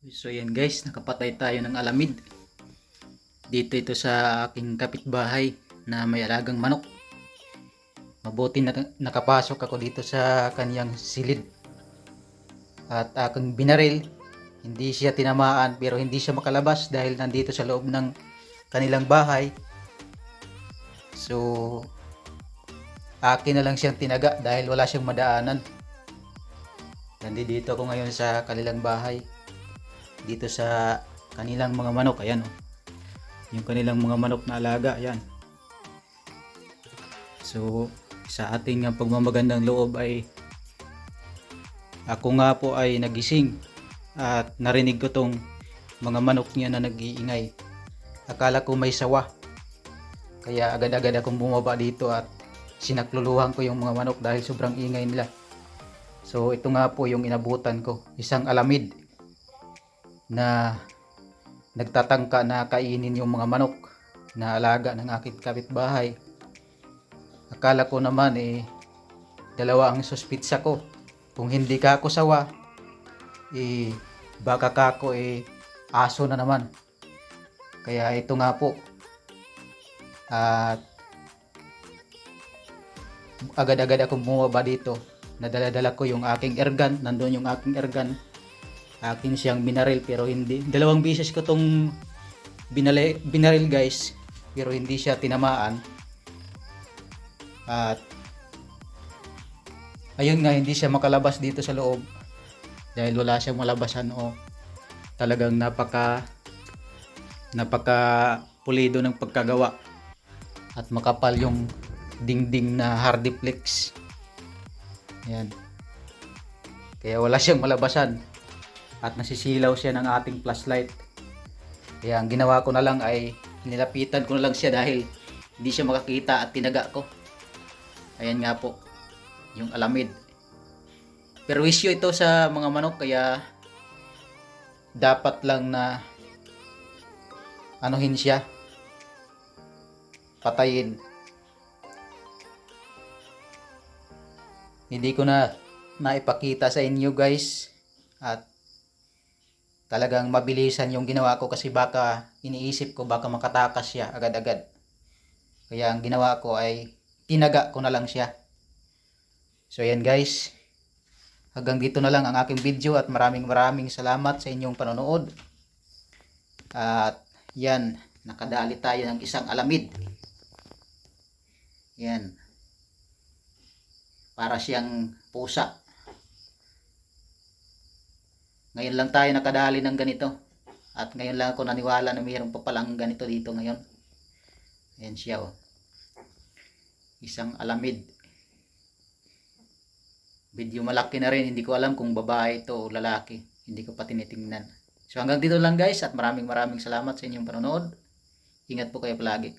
So yan guys, nakapatay tayo ng alamid. Dito ito sa aking kapitbahay na may alagang manok. Mabuti na nakapasok ako dito sa kanyang silid. At aking binaril, hindi siya tinamaan pero hindi siya makalabas dahil nandito sa loob ng kanilang bahay. So, akin na lang siyang tinaga dahil wala siyang madaanan. Nandito ako ngayon sa kanilang bahay dito sa kanilang mga manok ayan oh. yung kanilang mga manok na alaga ayan. So sa ating pagmamagandang loob ay ako nga po ay nagising at narinig ko tong mga manok niya na nag-iingay. Akala ko may sawa. Kaya agad-agad akong bumaba dito at sinakluluhan ko yung mga manok dahil sobrang ingay nila. So ito nga po yung inabutan ko isang alamid na nagtatangka na kainin yung mga manok na alaga ng aking kapitbahay. Akala ko naman eh dalawa ang suspitsa ko. Kung hindi ka ako sawa, eh baka ka ako eh aso na naman. Kaya ito nga po. At agad-agad akong bumaba dito. Nadala-dala ko yung aking ergan. Nandun yung aking ergan akin siyang binaril pero hindi. Dalawang beses ko tong binali, binaril guys. Pero hindi siya tinamaan. At ayun nga hindi siya makalabas dito sa loob. Dahil wala siyang malabasan o talagang napaka napaka pulido ng pagkagawa. At makapal yung dingding na hardiplex yan kaya wala siyang malabasan at nasisilaw siya ng ating flashlight. Kaya ang ginawa ko na lang ay nilapitan ko na lang siya dahil hindi siya makakita at tinaga ko. Ayan nga po, yung alamid. Pero wisyo ito sa mga manok kaya dapat lang na anuhin siya patayin hindi ko na naipakita sa inyo guys at talagang mabilisan yung ginawa ko kasi baka iniisip ko baka makatakas siya agad-agad. Kaya ang ginawa ko ay tinaga ko na lang siya. So yan guys. Hanggang dito na lang ang aking video at maraming maraming salamat sa inyong panonood. At yan, nakadali tayo ng isang alamid. Yan. Para siyang pusa. Ngayon lang tayo nakadali ng ganito. At ngayon lang ako naniwala na mayroon pa palang ganito dito ngayon. Ayan siya oh. Isang alamid. Video malaki na rin. Hindi ko alam kung babae ito o lalaki. Hindi ko pa tinitingnan. So hanggang dito lang guys at maraming maraming salamat sa inyong panonood. Ingat po kayo palagi.